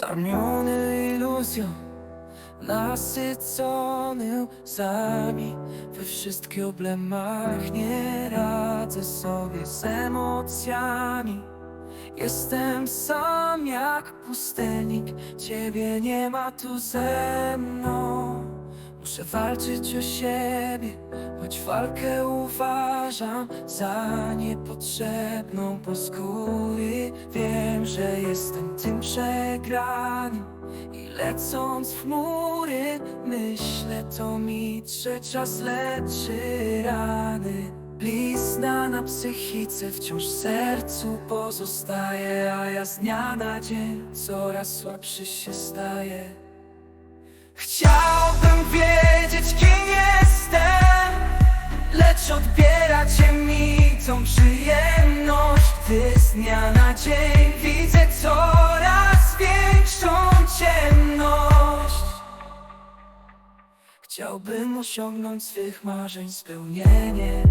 Karmiony iluzją, nasycony łzami. We wszystkich problemach nie radzę sobie z emocjami. Jestem sam jak pustelnik, ciebie nie ma tu ze mną. Muszę walczyć o siebie, choć walkę uważam za niepotrzebną po skóry Wiem, że jestem tym przegranym. I lecąc w chmury Myślę to mi, że czas leczy rany. Blizna na psychice wciąż w sercu pozostaje A ja z dnia na dzień coraz słabszy się staję tą przyjemność Gdy z dnia na dzień widzę coraz większą ciemność. Chciałbym osiągnąć swych marzeń spełnienie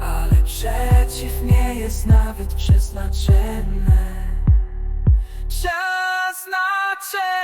Ale przeciw nie jest nawet przeznaczenne Przeznaczenie